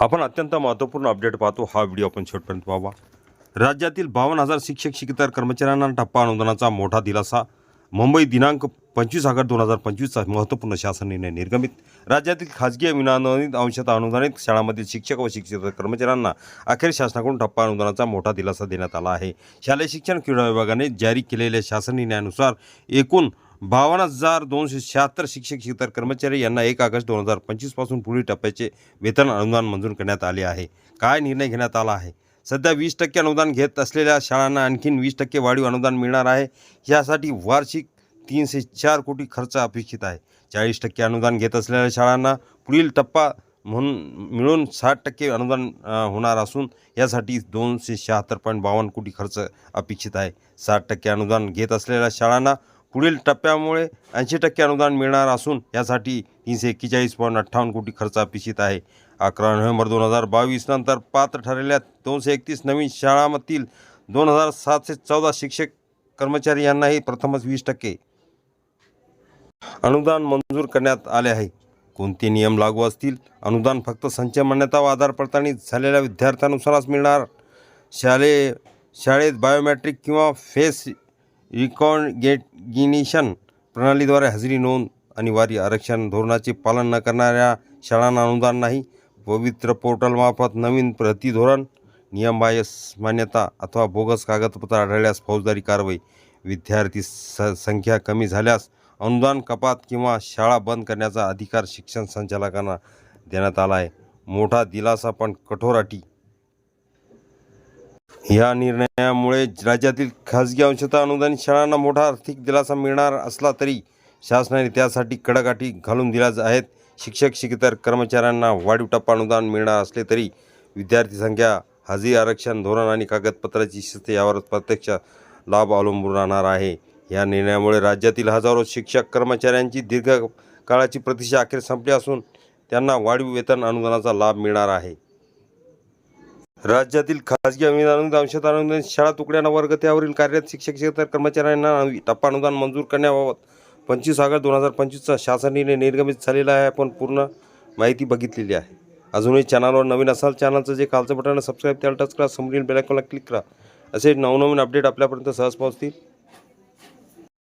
आपण अत्यंत महत्त्वपूर्ण अपडेट पाहतो. हा व्हिडिओ आपण शेवटपर्यंत पाहावा. राज्यातील बावन्न हजार शिक्षक शिक्षकेतर कर्मचाऱ्यांना टप्पा अनुदानाचा मोठा दिलासा. मुंबई दिनांक पंचवीस ऑगस्ट दोन हजार पंचवीसचा महत्त्वपूर्ण शासन निर्णय निर्गमित. राज्यातील खाजगी विनानुदानित अंशतः अनुदानित शाळांमधील शिक्षक व शिक्षकेतर कर्मचाऱ्यांना अखेर शासनाकडून टप्पा अनुदानाचा मोठा दिलासा देण्यात आला आहे. शालेय शिक्षण क्रीडा विभागाने जारी केलेल्या शासन निर्णयानुसार एकूण बावन्न हजार दोनशे शहात्तर शिक्षक शिक्षकेतर कर्मचारी यांना एक ऑगस्ट दोन हजार पंचवीसपासून पुढील टप्प्याचे वेतन अनुदान मंजूर करण्यात आले आहे. काय निर्णय घेण्यात आला आहे? सध्या वीस टक्के अनुदान घेत असलेल्या शाळांना आणखीन वीस टक्के वाढीव अनुदान मिळणार आहे. यासाठी वार्षिक तीनशे चार कोटी खर्च अपेक्षित आहे. चाळीस टक्के अनुदान घेत असलेल्या शाळांना पुढील टप्पा म्हणून मिळून साठ टक्के अनुदान होणार असून यासाठी दोनशे शहात्तर पॉईंट बावन्न कोटी खर्च अपेक्षित आहे. साठ टक्के अनुदान घेत असलेल्या शाळांना पुढील टप्प्यामुळे ऐंशी टक्के अनुदान मिळणार असून यासाठी तीनशे एक्केचाळीस पॉईंट अठ्ठावन्न कोटी खर्च अपेक्षित आहे. अकरा नोव्हेंबर दोन हजार बावीस नंतर पात्र ठरलेल्या दोनशे एकतीस नवीन शाळांमधील दोन हजार सातशे चौदा शिक्षक कर्मचारी यांनाही प्रथमच वीस टक्के अनुदान मंजूर करण्यात आले आहे. कोणते नियम लागू असतील? अनुदान फक्त संचय मान्यता व आधार पडताळणी झालेल्या विद्यार्थ्यानुसारच मिळणार. शालेय शाळेत बायोमॅट्रिक किंवा फेस रिकॉर्गेगिनेशन प्रणालीद्वारे हजेरी नोंद अनिवार्य आरक्षण धोरणाचे पालन न करणाऱ्या शाळांना अनुदान नाही. पवित्र पोर्टलमार्फत नवीन प्रतिधोरण नियमबाह्य मान्यता अथवा बोगस कागदपत्र आढळल्यास फौजदारी कारवाई. विद्यार्थी स संख्या कमी झाल्यास अनुदान कपात किंवा शाळा बंद करण्याचा अधिकार शिक्षण संचालकांना देण्यात आला आहे. मोठा दिलासा पण कठोर अटी या निर्णयामुळे राज्यातील खाजगी अंशतः अनुदानित शाळांना मोठा आर्थिक दिलासा मिळणार असला तरी शासनाने त्यासाठी कडक घालून दिल्या आहेत. शिक्षक शिक्षकेतर कर्मचाऱ्यांना वाढीव टप्पा अनुदान मिळणार असले तरी विद्यार्थी संख्या हजेरी आरक्षण धोरण आणि कागदपत्राची शिस्त यावर प्रत्यक्ष लाभ अवलंबून राहणार आहे. या निर्णयामुळे राज्यातील हजारो शिक्षक कर्मचाऱ्यांची दीर्घ काळाची प्रतीक्षा अखेर संपली असून त्यांना वाढीव वेतन अनुदानाचा लाभ मिळणार आहे. राज्यातील खाजगी अनुदानित अंशतः अनुदान शाळा तुकड्यांना वर्ग त्यावरील कार्यरत शिक्षक शिक्षकेतर कर्मचाऱ्यांना टप्पा अनुदान मंजूर करण्याबाबत पंचवीस ऑगस्ट दोन हजार पंचवीसचा शासन निर्णय निर्गमित झालेला आहे. आपण पूर्ण माहिती बघितलेली आहे. अजूनही चॅनलवर नवीन असाल चॅनलचं जे खालचं बटन सबस्क्राईब त्याला टच करा. समोरील बेलायकॉनला क्लिक करा. असे नवनवीन अपडेट आपल्यापर्यंत सहज पोहोचतील.